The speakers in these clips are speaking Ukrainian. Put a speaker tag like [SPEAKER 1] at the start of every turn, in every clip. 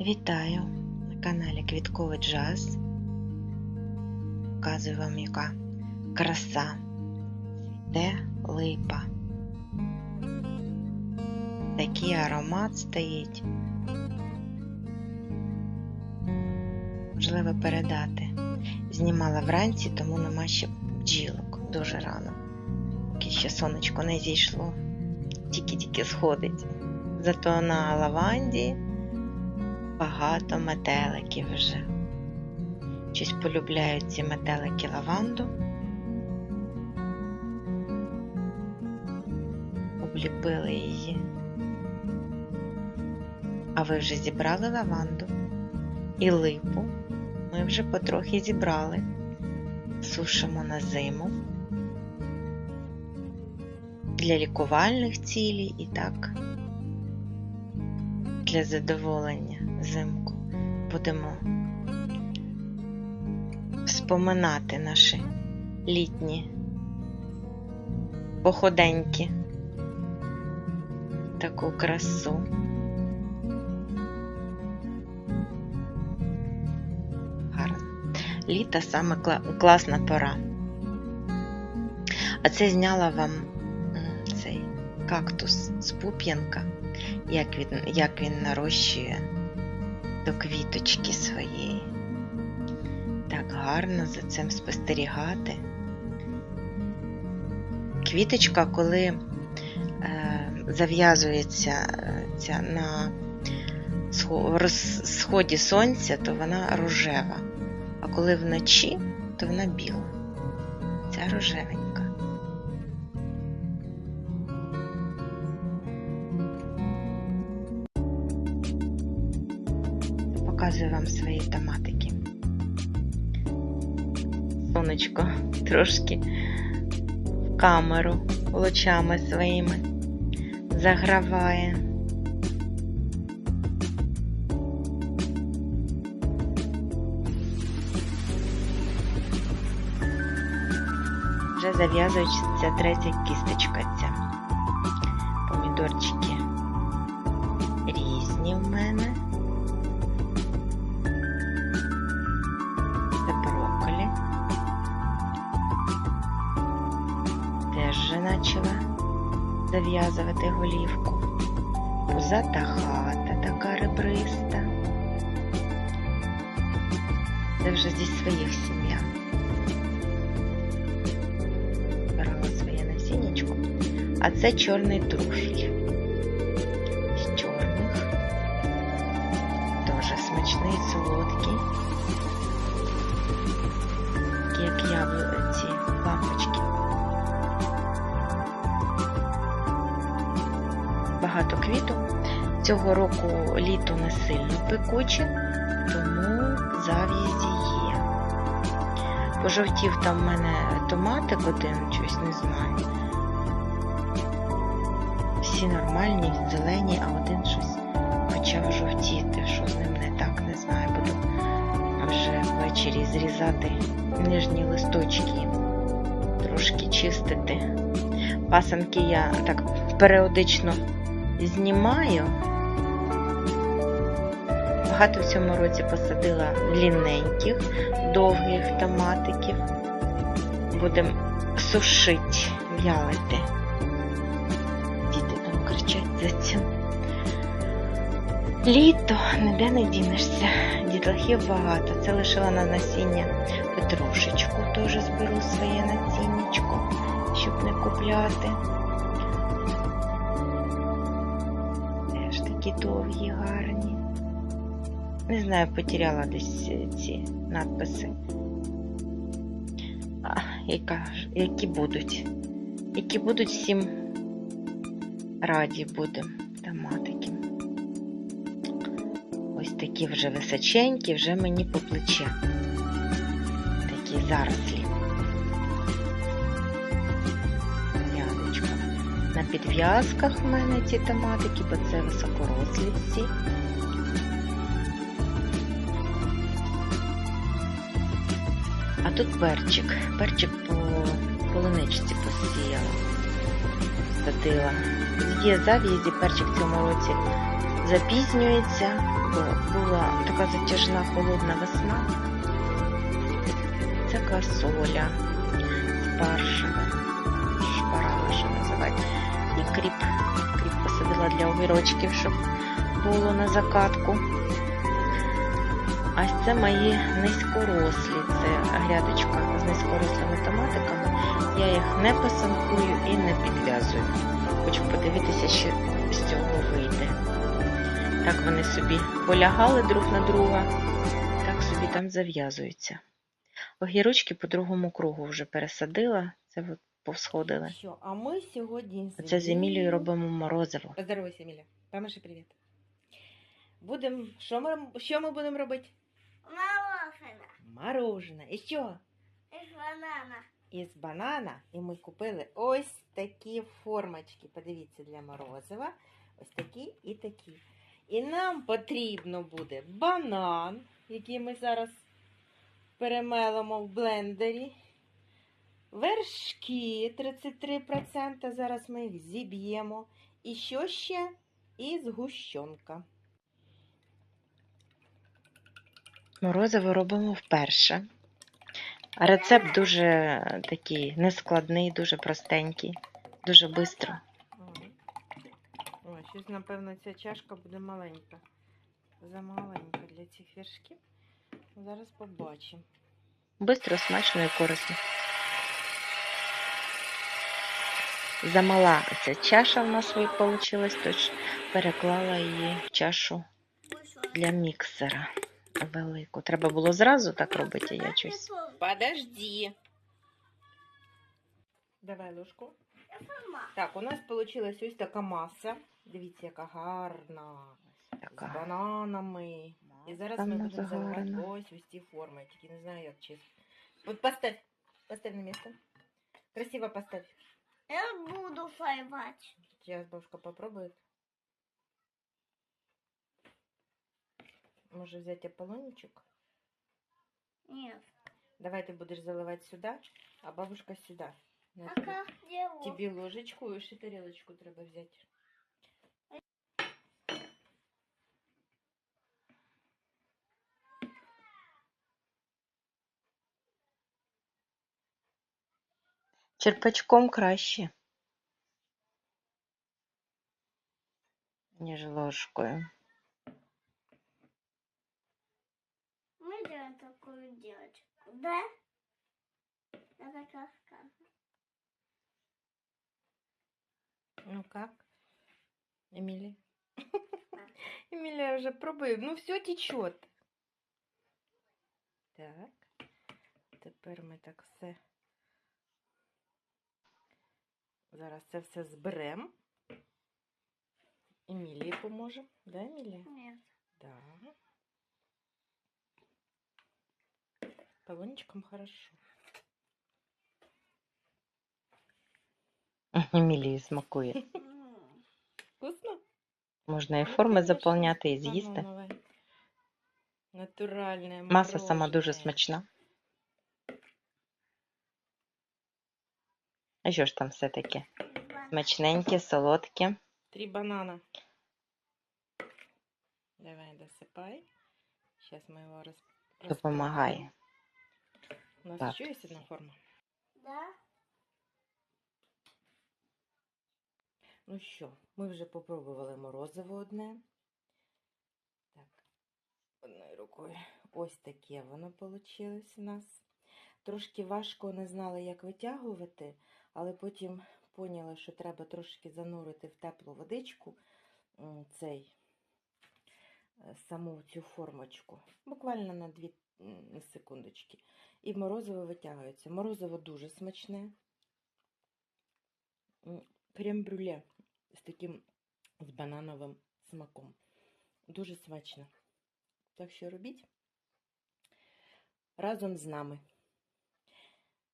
[SPEAKER 1] Вітаю на каналі Квітковий Джаз. Показую вам, яка краса цвіте липа. Такий аромат стоїть. Можливо передати. Знімала вранці, тому нема ще бджілок дуже рано. Поки ще сонечко не зійшло, тільки-тільки сходить. Зато на лаванді багато метеликів вже. Щось полюбляють ці метелики лаванду. Обліпили її. А ви вже зібрали лаванду і липу. Ми вже потрохи зібрали, сушимо на зиму для лікувальних цілей і так для задоволення взимку будемо споминати наші літні походеньки, таку красу. Літо саме класна пора. А це зняла вам цей кактус з пуп'янка як він, як він нарощує до квіточки своєї. Так гарно за цим спостерігати. Квіточка, коли е, зав'язується е, ця на сході сонця, то вона рожева, а коли вночі, то вона біла. Ця рожевенька. Показую вам свої томатики. Сонечко трошки в камеру лучами своїми заграває. Вже зав'язується третя кісточка ця. Помідорчики почала зав'язувати голівку. Пузата хата така ребриста. Це вже зі своїх сім'я. Збирала своє насіннячко. А це чорний труфіль. З чорних. Дуже смачний, солодкий. Як яблуці, багато квіток. Цього року літо не сильно пекуче, тому зав'язі є. Пожовтів там в мене томатик один, щось не знаю. Всі нормальні, зелені, а один щось почав жовтіти. Що з ним не так, не знаю. Буду вже ввечері зрізати нижні листочки, трошки чистити. Пасанки я так періодично знімаю. Багато в цьому році посадила длінненьких, довгих томатиків. Будемо сушити, в'ялити. Діти там кричать за цим. Літо, ніде не дінешся, дітлахів багато. Це лишила на насіння петрушечку, теж зберу своє насіннячко, щоб не купляти. Такі довгі, гарні. Не знаю, потеряла десь ці надписи. А, яка, Які будуть. Які будуть всім раді будемо томатики. Ось такі вже височенькі, вже мені по плече. Такі зарослі. На підв'язках в мене ці томатики, бо це високорослі всі. А тут перчик. Перчик по полуничці посіяла, садила. Є зав'язі, перчик в цьому році запізнюється, бо була така затяжна холодна весна. Це квасоля, спаржева, шпарага називають. Кріп. Кріп посадила для огірочків, щоб було на закатку. А це мої низькорослі. Це грядочка з низькорослими томатиками. Я їх не посанкую і не підв'язую. Хочу подивитися, що з цього вийде. Так вони собі полягали друг на друга, так собі там зав'язуються. Огірочки по другому кругу вже пересадила, це от повсходили.
[SPEAKER 2] Що, а ми сьогодні з
[SPEAKER 1] Оце з Емілією робимо морозиво.
[SPEAKER 2] Поздоровайся, Еміля. Помаши привіт. Будем... Що ми, що ми будемо робити?
[SPEAKER 3] Мороженое
[SPEAKER 2] Морожене. І що?
[SPEAKER 3] из банана.
[SPEAKER 2] Із банана. І ми купили ось такі формочки. Подивіться, для морозива. Ось такі і такі. І нам потрібно буде банан, який ми зараз перемелимо в блендері. Вершки 33%. Зараз ми їх зіб'ємо. І що ще? І згущенка.
[SPEAKER 1] Морозиво робимо вперше. Рецепт дуже такий нескладний, дуже простенький, дуже швидко.
[SPEAKER 2] О, щось, напевно, ця чашка буде маленька. Замаленька для цих вершків. Зараз побачимо.
[SPEAKER 1] Бистро, смачно і корисно. Замала ця чаша в нас вийшла, тож переклала її в чашу для міксера велику. Треба було зразу так робити, а я щось.
[SPEAKER 2] Подожди. Давай ложку. Так, у нас вийшла ось така маса. Дивіться, яка гарна. З бананами. І зараз
[SPEAKER 1] Там
[SPEAKER 2] ми будемо заливати
[SPEAKER 1] загарна.
[SPEAKER 2] ось ось ці форми. Тільки не знаю, як чесно. От поставь. Поставь на місце. Красиво поставь.
[SPEAKER 3] Я буду файвать.
[SPEAKER 2] Сейчас бабушка попробует. Может взять аполлончик?
[SPEAKER 3] Нет.
[SPEAKER 2] Давай ты будешь заливать сюда, а бабушка сюда. На
[SPEAKER 3] А
[SPEAKER 2] тебе.
[SPEAKER 3] как делать?
[SPEAKER 2] Тебе ложечку и ще тарелочку треба взять.
[SPEAKER 1] Черпачком краще, ніж ложкою.
[SPEAKER 3] Мы делаем такую девочку, да? Это как сказано.
[SPEAKER 2] Ну как? Эмилия? Эмилия уже пробует. Ну все течет. Так. Тепер ми так все. Зараз це все зберемо. Емілії поможе. Да, Емілія?
[SPEAKER 3] Нет.
[SPEAKER 2] Да. Полончиком хорошо.
[SPEAKER 1] Емілії смакує.
[SPEAKER 2] Вкусно?
[SPEAKER 1] Можна і
[SPEAKER 2] Ну,
[SPEAKER 1] форми заповняти і з'їсти.
[SPEAKER 2] Натуральне
[SPEAKER 1] Маса сама дуже смачна. А що ж там все таке? Смачненьке, солодке.
[SPEAKER 2] Три банана. Давай, досыпай. Сейчас мы его рас...
[SPEAKER 1] Допомагає.
[SPEAKER 2] У нас
[SPEAKER 1] Так.
[SPEAKER 2] еще есть одна форма.
[SPEAKER 3] Да?
[SPEAKER 2] Ну що, ми вже попробували морозиво одне. Так, одною рукою. Ось таке воно вийшло у нас. Трошки важко не знали, як витягувати, але потім поняли, що треба трошки занурити в теплу водичку цей е, саму цю формочку. Буквально на 2 секундочки. І морозиво витягується. Морозиво дуже смачне. М, Крем-брюле з таким з банановим смаком. Дуже смачно. Так що робіть разом з нами.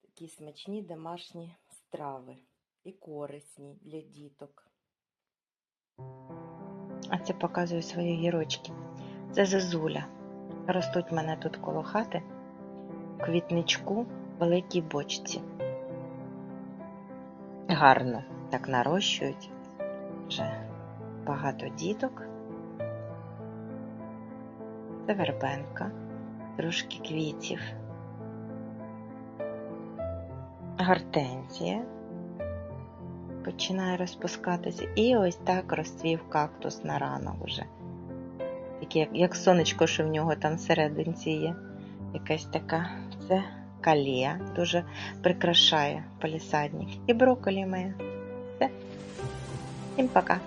[SPEAKER 2] Такі смачні домашні страви і корисні для діток.
[SPEAKER 1] А це показую свої гірочки. Це зозуля. Ростуть мене тут коло хати, в квітничку, великій бочці. Гарно так нарощують. Вже багато діток. Це вербенка, трошки квітів. Гортензія починає розпускатися. І ось так розцвів кактус на ранок вже. Такий, як, сонечко, що в нього там всерединці є. Якась така. Це калія, дуже прикрашає палісадник. І брокколі має. Все. Всім пока.